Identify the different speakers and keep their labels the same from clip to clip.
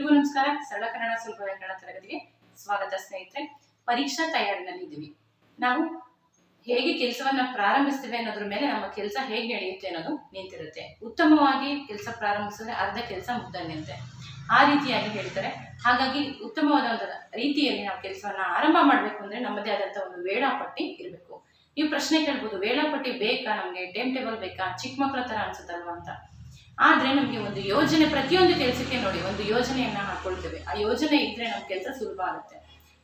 Speaker 1: ಎಲ್ರಿಗೂ ನಮಸ್ಕಾರ. ಸರಳ ಕನ್ನಡ ಸುಲಭ ವ್ಯಾಕರಣ ತರಗತಿಗೆ ಸ್ವಾಗತ ಸ್ನೇಹಿತರೆ. ಪರೀಕ್ಷಾ ತಯಾರಿನಲ್ಲಿ ಇದ್ದೀವಿ. ನಾವು ಹೇಗೆ ಕೆಲಸವನ್ನ ಪ್ರಾರಂಭಿಸ್ತೇವೆ ಅನ್ನೋದ್ರ ಮೇಲೆ ನಮ್ಮ ಕೆಲಸ ಹೇಗೆ ನಡೆಯುತ್ತೆ ಅನ್ನೋದು ನಿಂತಿರುತ್ತೆ. ಉತ್ತಮವಾಗಿ ಕೆಲಸ ಪ್ರಾರಂಭಿಸಿದ್ರೆ ಅರ್ಧ ಕೆಲಸ ಮುಗ್ದಂತೆ ಆ ರೀತಿಯಾಗಿ ಹೇಳ್ತಾರೆ ಹಾಗಾಗಿ ಉತ್ತಮವಾದ ಒಂದು ರೀತಿಯಲ್ಲಿ ನಾವು ಕೆಲಸವನ್ನ ಆರಂಭ ಮಾಡಬೇಕು ಅಂದ್ರೆ ನಮ್ಮದೇ ಆದಂತ ಒಂದು ವೇಳಾಪಟ್ಟಿ ಇರಬೇಕು. ನೀವು ಪ್ರಶ್ನೆ ಕೇಳ್ಬೋದು, ವೇಳಾಪಟ್ಟಿ ಬೇಕಾ? ನಮಗೆ ಟೈಮ್ ಟೇಬಲ್ ಬೇಕಾ? ಚಿಕ್ಕ ಮಕ್ಕಳ ತರ ಅನ್ಸುತ್ತಲ್ವಾ ಅಂತ. ಆದ್ರೆ ನಮಗೆ ಒಂದು ಯೋಜನೆ, ಪ್ರತಿಯೊಂದು ಕೆಲಸಕ್ಕೆ ನೋಡಿ ಒಂದು ಯೋಜನೆಯನ್ನ ಹಾಕ್ಕೊಳ್ತೇವೆ ಆ ಯೋಜನೆ ಇದ್ರೆ ನಮ್ಮ ಕೆಲಸ ಸುಲಭ ಆಗುತ್ತೆ.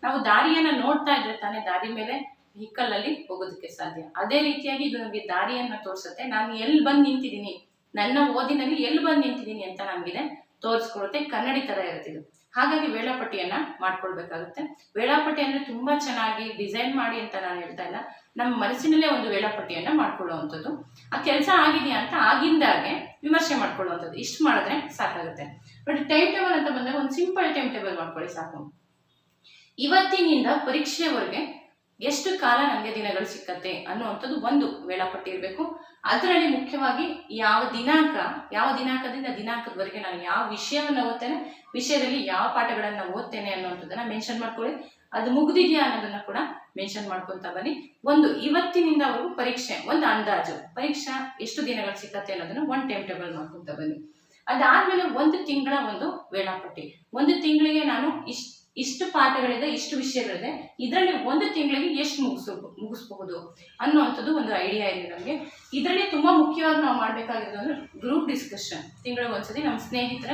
Speaker 1: ನಾವು ದಾರಿಯನ್ನ ನೋಡ್ತಾ ಇದ್ರೆ ತಾನೇ ದಾರಿ ಮೇಲೆ ವೆಹಿಕಲಲ್ಲಿ ಹೋಗೋದಕ್ಕೆ ಸಾಧ್ಯ. ಅದೇ ರೀತಿಯಾಗಿ ಇದು ನಮಗೆ ದಾರಿಯನ್ನ ತೋರಿಸುತ್ತೆ. ನಾನು ಎಲ್ಲಿ ಬಂದು ನಿಂತಿದ್ದೀನಿ, ನನ್ನ ಓದಿನಲ್ಲಿ ಎಲ್ಲಿ ಬಂದು ನಿಂತಿದ್ದೀನಿ ಅಂತ ನಮಗಿದೆ ತೋರಿಸ್ಕೊಡುತ್ತೆ ಕನ್ನಡಿ ತರ ಇರುತ್ತೆ ಇದು. ಹಾಗಾಗಿ ವೇಳಾಪಟ್ಟಿಯನ್ನು ಮಾಡ್ಕೊಳ್ಬೇಕಾಗುತ್ತೆ. ವೇಳಾಪಟ್ಟಿ ಅಂದರೆ ತುಂಬಾ ಚೆನ್ನಾಗಿ ಡಿಸೈನ್ ಮಾಡಿ ಅಂತ ನಾನು ಹೇಳ್ತಾ ಇಲ್ಲ. ನಮ್ಮ ಮನಸ್ಸಿನಲ್ಲೇ ಒಂದು ವೇಳಾಪಟ್ಟಿಯನ್ನ ಮಾಡ್ಕೊಳ್ಳುವಂಥದ್ದು. ಆ ಕೆಲಸ ಆಗಿದೆಯಾ ಅಂತ ಆಗಿಂದಾಗೆ ವಿಮರ್ಶೆ ಮಾಡ್ಕೊಳ್ಳುವಂಥದ್ದು. ಇಷ್ಟು ಮಾಡಿದ್ರೆ ಸಾಕಾಗುತ್ತೆ. ಬಟ್ ಟೈಮ್ ಟೇಬಲ್ ಅಂತ ಬಂದಾಗ ಒಂದು ಸಿಂಪಲ್ ಟೈಮ್ ಟೇಬಲ್ ಮಾಡ್ಕೊಳ್ಳಿ ಸಾಕು. ಇವತ್ತಿನಿಂದ ಪರೀಕ್ಷೆವರೆಗೆ ಎಷ್ಟು ಕಾಲ ನಮಗೆ ದಿನಗಳು ಸಿಕ್ಕತ್ತೆ ಅನ್ನುವಂಥದ್ದು ಒಂದು ವೇಳಾಪಟ್ಟಿ ಇರಬೇಕು. ಅದರಲ್ಲಿ ಮುಖ್ಯವಾಗಿ ಯಾವ ದಿನಾಂಕ, ಯಾವ ದಿನಾಂಕದಿಂದ ದಿನಾಂಕದವರೆಗೆ ನಾನು ಯಾವ ವಿಷಯವನ್ನು ಓದ್ತೇನೆ, ವಿಷಯದಲ್ಲಿ ಯಾವ ಪಾಠಗಳನ್ನು ಓದ್ತೇನೆ ಅನ್ನುವಂಥದ್ದನ್ನ ಮೆನ್ಷನ್ ಮಾಡ್ಕೊಳ್ಳಿ. ಅದು ಮುಗ್ದಿದೆಯಾ ಅನ್ನೋದನ್ನ ಕೂಡ ಮೆನ್ಷನ್ ಮಾಡ್ಕೊಂತ ಬನ್ನಿ. ಒಂದು, ಇವತ್ತಿನಿಂದ ಅವರು ಪರೀಕ್ಷೆ, ಒಂದು ಅಂದಾಜು. ಪರೀಕ್ಷಾ ಎಷ್ಟು ದಿನಗಳು ಸಿಕ್ಕತ್ತೆ ಅನ್ನೋದನ್ನ ಒಂದು ಟೈಮ್ ಟೇಬಲ್ ಮಾಡ್ಕೊಂತ ಬನ್ನಿ. ಅದಾದ್ಮೇಲೆ ಒಂದು ತಿಂಗಳ ಒಂದು ವೇಳಾಪಟ್ಟಿ. ಒಂದು ತಿಂಗಳಿಗೆ ನಾನು ಇಷ್ಟ ಇಷ್ಟು ಪಾಠಗಳಿದೆ, ಇಷ್ಟು ವಿಷಯಗಳಿದೆ. ಇದರಲ್ಲಿ ಒಂದು ತಿಂಗಳಿಗೆ ಎಷ್ಟು ಮುಗಿಸ, ಮುಗಿಸ್ಬಹುದು ಅನ್ನುವಂಥದ್ದು ಒಂದು ಐಡಿಯಾ ಇದೆ ನಮಗೆ. ಇದರಲ್ಲಿ ತುಂಬಾ ಮುಖ್ಯವಾಗಿ ನಾವು ಮಾಡಬೇಕಾಗಿರೋದು ಅಂದರೆ ಗ್ರೂಪ್ ಡಿಸ್ಕಷನ್ ತಿಂಗಳಿಗೆ ಒಂದ್ಸತಿ ನಮ್ಮ ಸ್ನೇಹಿತರ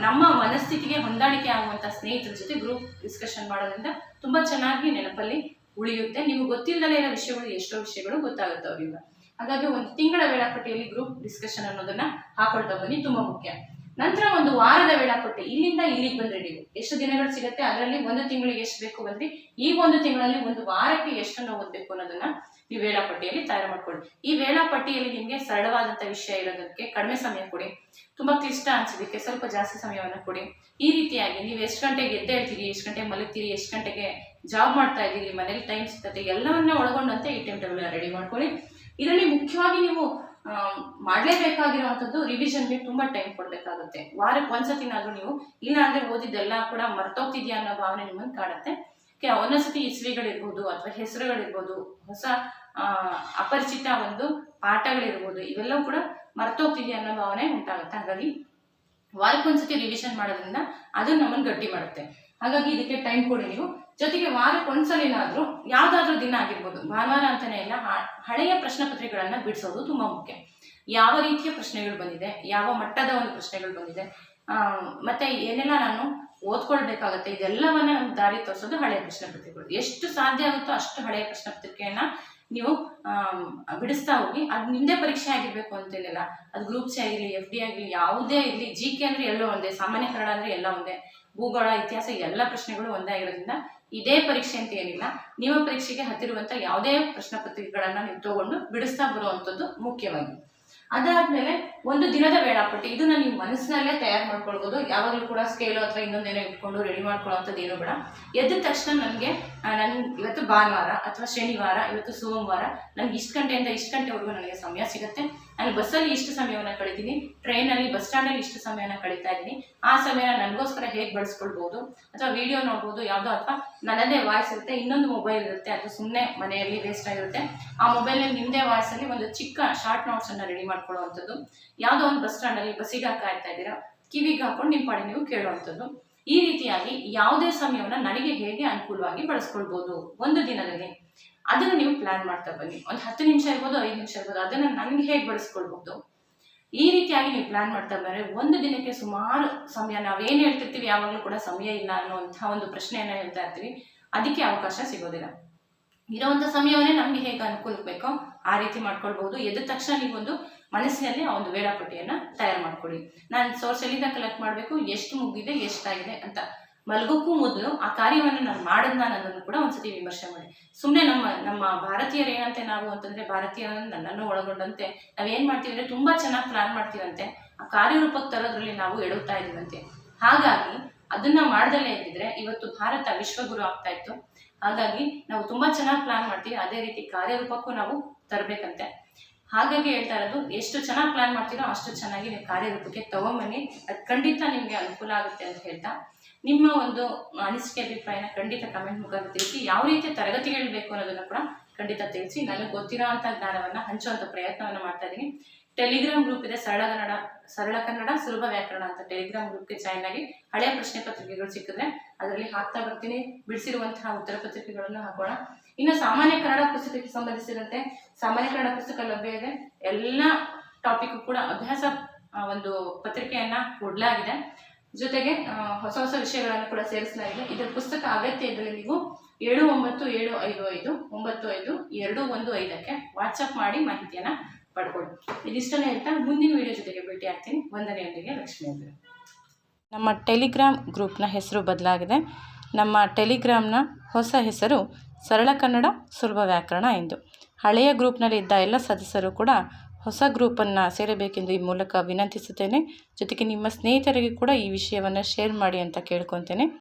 Speaker 1: ನಮ್ಮ ಮನಸ್ಥಿತಿಗೆ ಹೊಂದಾಣಿಕೆ ಆಗುವಂಥ ಸ್ನೇಹಿತರ ಜೊತೆ ಗ್ರೂಪ್ ಡಿಸ್ಕಷನ್ ಮಾಡೋದ್ರಿಂದ ತುಂಬಾ ಚೆನ್ನಾಗಿ ನೆನಪಲ್ಲಿ ಉಳಿಯುತ್ತೆ. ನೀವು ಗೊತ್ತಿಲ್ಲದಲೇ ಇರೋ ವಿಷಯಗಳು, ಎಷ್ಟೋ ವಿಷಯಗಳು ಗೊತ್ತಾಗುತ್ತೆ ಅವರಿಂದ ಹಾಗಾಗಿ ಒಂದು ತಿಂಗಳ ವೇಳಾಪಟ್ಟಿಯಲ್ಲಿ ಗ್ರೂಪ್ ಡಿಸ್ಕಷನ್ ಅನ್ನೋದನ್ನ ಹಾಕೊಳ್ತಾ ಬನ್ನಿ. ತುಂಬಾ ಮುಖ್ಯ. ನಂತರ ಒಂದು ವಾರದ ವೇಳಾಪಟ್ಟಿ. ಇಲ್ಲಿಂದ ಇಲ್ಲಿಗೆ ಬಂದ್ರೆ ನೀವು. ಎಷ್ಟು ದಿನಗಳು ಸಿಗುತ್ತೆ? ಅದರಲ್ಲಿ ಒಂದು ತಿಂಗಳಿಗೆ ಎಷ್ಟು ಬೇಕು ಬಂದ್ರಿ? ಈ ಒಂದು ತಿಂಗಳಲ್ಲಿ ಒಂದು ವಾರಕ್ಕೆ ಎಷ್ಟನ್ನು ಓದಬೇಕು ಅನ್ನೋದನ್ನ ಈ ವೇಳಾಪಟ್ಟಿಯಲ್ಲಿ ತಯಾರು ಮಾಡ್ಕೊಳ್ಳಿ. ಈ ವೇಳಾಪಟ್ಟಿಯಲ್ಲಿ ನಿಮಗೆ ಸರಳವಾದಂತ ವಿಷಯ ಇರೋದಕ್ಕೆ ಕಡಿಮೆ ಸಮಯ ಕೊಡಿ. ತುಂಬಾ ಕ್ಲಿಷ್ಟ ಅನ್ಸೋದಕ್ಕೆ ಸ್ವಲ್ಪ ಜಾಸ್ತಿ ಸಮಯವನ್ನು ಕೊಡಿ. ಈ ರೀತಿಯಾಗಿ ನೀವು ಎಷ್ಟು ಗಂಟೆಗೆ ಗೆದ್ದೇ ಇರ್ತೀರಿ, ಎಷ್ಟು ಗಂಟೆಗೆ ಮಲಗ್ತೀರಿ, ಎಷ್ಟು ಗಂಟೆಗೆ ಜಾಬ್ ಮಾಡ್ತಾ ಇದ್ದೀರಿ, ಮನೇಲಿ ಟೈಮ್ ಸಿಗ್ತದೆ, ಎಲ್ಲವನ್ನ ಒಳಗೊಂಡಂತೆ ಈ ಟೈಮ್ ಟೇಬಲ್ ರೆಡಿ ಮಾಡ್ಕೊಳ್ಳಿ. ಇದರಲ್ಲಿ ಮುಖ್ಯವಾಗಿ ನೀವು ಮಾಡ್ಲೇಬೇಕಾಗಿರುವಂಥದ್ದು ರಿವಿಷನ್ಗೆ ತುಂಬ ಟೈಮ್ ಕೊಡಬೇಕಾಗುತ್ತೆ. ವಾರಕ್ಕೆ ಒಂದ್ಸತಿನಾದ್ರೂ ನೀವು, ಇಲ್ಲ ಅಂದರೆ ಓದಿದ್ದೆಲ್ಲ ಕೂಡ ಮರ್ತೋಗ್ತಿದ್ಯಾ ಅನ್ನೋ ಭಾವನೆ ನಿಮ್ಮನ್ನು ಕಾಡುತ್ತೆ ಒಂದೊಂದ್ಸತಿ ಇಸ್ವಿಗಳಿರ್ಬೋದು ಅಥವಾ ಹೆಸರುಗಳಿರ್ಬೋದು, ಹೊಸ ಅಪರಿಚಿತ ಒಂದು ಪಾಠಗಳಿರ್ಬೋದು, ಇವೆಲ್ಲವೂ ಕೂಡ ಮರ್ತೋಗ್ತಿದ್ಯಾ ಅನ್ನೋ ಭಾವನೆ ಉಂಟಾಗುತ್ತೆ. ಹಾಗಾಗಿ ವಾರಕ್ಕೊಂದ್ಸತಿ ರಿವಿಷನ್ ಮಾಡೋದ್ರಿಂದ ಅದು ನಮ್ಮನ್ನು ಗಟ್ಟಿ ಮಾಡುತ್ತೆ. ಹಾಗಾಗಿ ಇದಕ್ಕೆ ಟೈಮ್ ಕೊಡಿ ನೀವು. ಜೊತೆಗೆ ವಾರಕ್ಕೆ ಒಂದ್ಸಲಿನಾದ್ರೂ ಯಾವ್ದಾದ್ರೂ ದಿನ ಆಗಿರ್ಬೋದು. ಭಾನುವಾರ ಅಂತಾನೆ ಇಲ್ಲ ಹಳೆಯ ಪ್ರಶ್ನೆ ಪತ್ರಿಕೆಗಳನ್ನ ಬಿಡಿಸೋದು ತುಂಬಾ ಮುಖ್ಯ. ಯಾವ ರೀತಿಯ ಪ್ರಶ್ನೆಗಳು ಬಂದಿದೆ, ಯಾವ ಮಟ್ಟದ ಒಂದು ಪ್ರಶ್ನೆಗಳು ಬಂದಿದೆ ಮತ್ತೆ ಏನೆಲ್ಲ ನಾನು ಓದ್ಕೊಳ್ಬೇಕಾಗತ್ತೆ, ಇದೆಲ್ಲವನ್ನ ನಮ್ಗೆ ದಾರಿ ತೋರಿಸೋದು ಹಳೆಯ ಪ್ರಶ್ನೆ ಪತ್ರಿಕೆಗಳು. ಎಷ್ಟು ಸಾಧ್ಯ ಆಗುತ್ತೋ ಅಷ್ಟು ಹಳೆಯ ಪ್ರಶ್ನೆ ಪತ್ರಿಕೆಯನ್ನ ನೀವು ಬಿಡಿಸ್ತಾ ಹೋಗಿ, ಅದು ನಿಂದೆ ಪರೀಕ್ಷೆ ಆಗಿರ್ಬೇಕು ಅಂತೇನಿಲ್ಲ. ಅದು ಗ್ರೂಪ್ಸ್ ಆಗಿರಲಿ, ಎಫ್ ಡಿ ಆಗಿರಲಿ, ಯಾವುದೇ ಇರಲಿ, ಜಿ ಕೆ ಅಂದ್ರೆ ಎಲ್ಲೋ ಒಂದೇ, ಸಾಮಾನ್ಯ ಕನ್ನಡ ಅಂದ್ರೆ ಎಲ್ಲ ಒಂದೇ, ಭೂಗೋಳ, ಇತಿಹಾಸ, ಎಲ್ಲ ಪ್ರಶ್ನೆಗಳು ಒಂದೇ ಆಗಿರೋದ್ರಿಂದ ಇದೇ ಪರೀಕ್ಷೆ ಅಂತ ಏನಿಲ್ಲ, ನಿಮ್ಮ ಪರೀಕ್ಷೆಗೆ ಹತ್ತಿರುವಂತ ಯಾವುದೇ ಪ್ರಶ್ನೆ ಪತ್ರಿಕೆಗಳನ್ನ ನೀವು ತಗೊಂಡು ಬಿಡಿಸ್ತಾ ಬರುವಂತದ್ದು ಮುಖ್ಯವಾಗಿ. ಅದಾದ್ಮೇಲೆ ಒಂದು ದಿನದ ವೇಳಾಪಟ್ಟಿ, ಇದನ್ನ ನೀವು ಮನಸ್ಸಿನಲ್ಲೇ ತಯಾರು ಮಾಡ್ಕೊಳ್ಬೋದು, ಯಾವಾಗಲೂ ಕೂಡ ಸ್ಕೇಲು ಅಥವಾ ಇನ್ನೊಂದೇನೋ ಇಟ್ಕೊಂಡು ರೆಡಿ ಮಾಡ್ಕೊಳ್ಳುವಂಥದ್ದು ಏನು ಬೇಡ. ಎದ್ದ ತಕ್ಷಣ ನನಗೆ ನನ್ ಇವತ್ತು ಭಾನುವಾರ ಅಥವಾ ಶನಿವಾರ, ಇವತ್ತು ಸೋಮವಾರ ನನ್ಗೆ ಇಷ್ಟು ಗಂಟೆಯಿಂದ ಇಷ್ಟು ಗಂಟೆವರೆಗೂ ನನಗೆ ಸಮಯ ಸಿಗುತ್ತೆ. ನಾನು ಬಸ್ಸಲ್ಲಿ ಇಷ್ಟು ಸಮಯವನ್ನು ಕಳಿತೀನಿ. ಟ್ರೈನಲ್ಲಿ ಬಸ್ ಸ್ಟ್ಯಾಂಡಲ್ಲಿ ಇಷ್ಟು ಸಮಯವನ್ನು ಕಳೀತಾ ಇದ್ದೀನಿ. ಆ ಸಮಯನ ನನಗೋಸ್ಕರ ಹೇಗೆ ಬಳಸ್ಕೊಳ್ಬೋದು ಅಥವಾ ವಿಡಿಯೋ ನೋಡ್ಬೋದು ಯಾವುದೋ ಅಥವಾ ನನ್ನದೇ ವಾಯ್ಸ್ ಇರುತ್ತೆ, ಇನ್ನೊಂದು ಮೊಬೈಲ್ ಇರುತ್ತೆ, ಅದು ಸುಮ್ಮನೆ ಮನೆಯಲ್ಲಿ ವೇಸ್ಟ್ ಆಗಿರುತ್ತೆ. ಆ ಮೊಬೈಲಲ್ಲಿ ನಿಮ್ಮದೇ ವಾಯ್ಸಲ್ಲಿ ಒಂದು ಚಿಕ್ಕ ಶಾರ್ಟ್ ನೋಟ್ಸನ್ನು ರೆಡಿ ಮಾಡ್ಕೊಳ್ಳುವಂಥದ್ದು. ಯಾವುದೋ ಒಂದು ಬಸ್ ಸ್ಟ್ಯಾಂಡಲ್ಲಿ ಬಸ್ಸಿಗೆ ಹಾಕ್ತಾ ಇದ್ದೀರಾ, ಕಿವಿಗೆ ಹಾಕೊಂಡು ನಿಮ್ಮ ಪಾಡಿ ನೀವು ಕೇಳುವಂಥದ್ದು. ಈ ರೀತಿಯಾಗಿ ಯಾವುದೇ ಸಮಯವನ್ನು ನನಗೆ ಹೇಗೆ ಅನುಕೂಲವಾಗಿ ಬಳಸ್ಕೊಳ್ಬೋದು ಒಂದು ದಿನದಲ್ಲಿ. ಅದನ್ನು ನೀವು ಪ್ಲಾನ್ ಮಾಡ್ತಾ ಬನ್ನಿ. ಒಂದು ಹತ್ತು ನಿಮಿಷ ಇರ್ಬೋದು, ಐದು ನಿಮಿಷ ಇರ್ಬೋದು, ಅದನ್ನು ನನಗೆ ಹೇಗೆ ಬಳಸ್ಕೊಳ್ಬಹುದು? ಈ ರೀತಿಯಾಗಿ ನೀವು ಪ್ಲಾನ್ ಮಾಡ್ತಾ ಬಂದರೆ ಒಂದು ದಿನಕ್ಕೆ ಸುಮಾರು ಸಮಯ, ನಾವೇನು ಹೇಳ್ತಿರ್ತೀವಿ ಯಾವಾಗಲೂ ಕೂಡ ಸಮಯ ಇಲ್ಲ ಅನ್ನುವಂಥ ಒಂದು ಪ್ರಶ್ನೆಯನ್ನು ಹೇಳ್ತಾ ಇರ್ತೀವಿ. ಅದಕ್ಕೆ ಅವಕಾಶ ಸಿಗೋದಿಲ್ಲ. ಇರೋವಂಥ ಸಮಯವನ್ನೇ ನಮಗೆ ಹೇಗೆ ಅನುಕೂಲಕ್ಕೆ ಬೇಕೋ ಆ ರೀತಿ ಮಾಡ್ಕೊಳ್ಬಹುದು. ಎದ್ದ ತಕ್ಷಣ ನೀವೊಂದು ಮನಸ್ಸಿನಲ್ಲಿ ಒಂದು ವೇಳಾಪಟ್ಟಿಯನ್ನು ತಯಾರು ಮಾಡ್ಕೊಳ್ಳಿ. ನಾನು ಸೋರ್ಸ್ ಎಲ್ಲಿಂದ ಕಲೆಕ್ಟ್ ಮಾಡಬೇಕು, ಎಷ್ಟು ಮುಗಿದೆ ಎಷ್ಟಾಗಿದೆ ಅಂತ. ಮಲಗೋಕ್ಕೂ ಮೊದಲು ಆ ಕಾರ್ಯವನ್ನು ನಾನು ಮಾಡಿದ್ನ ನನ್ನನ್ನು ಕೂಡ ಒಂದ್ಸತಿ ವಿಮರ್ಶೆ ಮಾಡಿ. ಸುಮ್ಮನೆ ನಮ್ಮ ನಮ್ಮ ಭಾರತೀಯರು ಏನಂತೆ ನಾವು ಅಂತಂದ್ರೆ ಭಾರತೀಯರ ನನ್ನನ್ನು ಒಳಗೊಂಡಂತೆ ನಾವೇನ್ ಮಾಡ್ತೀವಿ ಅಂದ್ರೆ ತುಂಬಾ ಚೆನ್ನಾಗಿ ಪ್ಲಾನ್ ಮಾಡ್ತೀವಂತೆ ಆ ಕಾರ್ಯರೂಪಕ್ಕೆ ತರೋದ್ರಲ್ಲಿ ನಾವು ಎಡುತ್ತಾ ಇದ್ದೀವಂತೆ ಹಾಗಾಗಿ ಅದನ್ನ ಮಾಡ್ದಲೇ ಇದ್ದಿದ್ರೆ ಇವತ್ತು ಭಾರತ ವಿಶ್ವಗುರು ಆಗ್ತಾ ಇತ್ತು. ಹಾಗಾಗಿ ನಾವು ತುಂಬಾ ಚೆನ್ನಾಗಿ ಪ್ಲಾನ್ ಮಾಡ್ತೀವಿ. ಅದೇ ರೀತಿ ಕಾರ್ಯರೂಪಕ್ಕೂ ನಾವು ತರಬೇಕಂತೆ. ಹಾಗಾಗಿ ಹೇಳ್ತಾ ಇರೋದು, ಎಷ್ಟು ಚೆನ್ನಾಗಿ ಪ್ಲಾನ್ ಮಾಡ್ತೀರೋ ಅಷ್ಟು ಚೆನ್ನಾಗಿ ನೀವು ಕಾರ್ಯರೂಪಕ್ಕೆ ತಗೊಂಬನ್ನಿ. ಅದು ಖಂಡಿತ ನಿಮಗೆ ಅನುಕೂಲ ಆಗುತ್ತೆ ಅಂತ ಹೇಳ್ತಾ ನಿಮ್ಮ ಒಂದು ಅನಿಸಿಕೆ ಅಭಿಪ್ರಾಯನ ಖಂಡಿತ ಕಮೆಂಟ್ ಮುಖಾಂತರ ತಿಳಿಸಿ, ಯಾವ ರೀತಿ ತರಗತಿಗಳು ಬೇಕು ಅನ್ನೋದನ್ನು ಕೂಡ ಖಂಡಿತ ತಿಳಿಸಿ. ನನಗೆ ಗೊತ್ತಿರೋ ಅಂಥ ಜ್ಞಾನವನ್ನು ಹಂಚುವಂಥ ಪ್ರಯತ್ನವನ್ನು ಮಾಡ್ತಾ ಇದ್ದೀನಿ ಟೆಲಿಗ್ರಾಮ್ ಗ್ರೂಪ್ ಇದೆ, ಸರಳ ಕನ್ನಡ ಸರಳ ಕನ್ನಡ, ಸುಲಭ ವ್ಯಾಕರಣ ಅಂತ ಟೆಲಿಗ್ರಾಮ್ ಗ್ರೂಪ್ಗೆ ಜಾಯ್ನ್ ಆಗಿ ಹಳೆಯ ಪ್ರಶ್ನೆ ಪತ್ರಿಕೆಗಳು ಸಿಕ್ಕಿದ್ರೆ ಅದರಲ್ಲಿ ಹಾಕ್ತಾ ಬರ್ತೀನಿ. ಬಿಡಿಸಿರುವಂತಹ ಉತ್ತರ ಪತ್ರಿಕೆಗಳನ್ನು ಹಾಕೋಣ. ಇನ್ನು ಸಾಮಾನ್ಯ ಕನ್ನಡ ಪುಸ್ತಕಕ್ಕೆ ಸಂಬಂಧಿಸಿದಂತೆ ಸಾಮಾನ್ಯ ಕನ್ನಡ ಪುಸ್ತಕ ಲಭ್ಯ ಇದೆ. ಎಲ್ಲ ಟಾಪಿಕ್ ಕೂಡ ಅಭ್ಯಾಸ ಒಂದು ಪತ್ರಿಕೆಯನ್ನ ಕೊಡಲಾಗಿದೆ. ಜೊತೆಗೆ ಹೊಸ ಹೊಸ ವಿಷಯಗಳನ್ನು ಕೂಡ ಸೇರಿಸಲಾಗಿದೆ ಇದರ ಪುಸ್ತಕ ಅಗತ್ಯ ಇದ್ದಲ್ಲಿ ನೀವು ಏಳು ಒಂಬತ್ತು ಏಳು ಐದು ಐದು, ಒಂಬತ್ತು ಐದು ಎರಡು ಒಂದು ಐದಕ್ಕೆ ವಾಟ್ಸಪ್ ಮಾಡಿ ಮಾಹಿತಿಯನ್ನು ಪಡ್ಕೊಳ್ಳಿ. ಇದಿಷ್ಟನೇ ಹೇಳ್ತಾ ಮುಂದಿನ ವಿಡಿಯೋ ಜೊತೆಗೆ ಭೇಟಿ ಆಗ್ತೀನಿ. ವಂದನೆಯೊಂದಿಗೆ ಲಕ್ಷ್ಮೀ ನಮ್ಮ ಟೆಲಿಗ್ರಾಮ್ ಗ್ರೂಪ್ನ ಹೆಸರು ಬದಲಾಗಿದೆ. ನಮ್ಮ ಟೆಲಿಗ್ರಾಮ್ನ ಹೊಸ ಹೆಸರು ಸರಳ ಕನ್ನಡ ಸುಲಭ ವ್ಯಾಕರಣ ಎಂದು. ಹಳೆಯ ಗ್ರೂಪ್ನಲ್ಲಿ ಇದ್ದ ಎಲ್ಲ ಸದಸ್ಯರು ಕೂಡ ಹೊಸ ಗ್ರೂಪನ್ನು ಸೇರಬೇಕೆಂದು ಈ ಮೂಲಕ ವಿನಂತಿಸುತ್ತೇನೆ. ಜೊತೆಗೆ ನಿಮ್ಮ ಸ್ನೇಹಿತರಿಗೆ ಕೂಡ ಈ ವಿಷಯವನ್ನು ಶೇರ್ ಮಾಡಿ ಅಂತ ಕೇಳ್ಕೊತೇನೆ.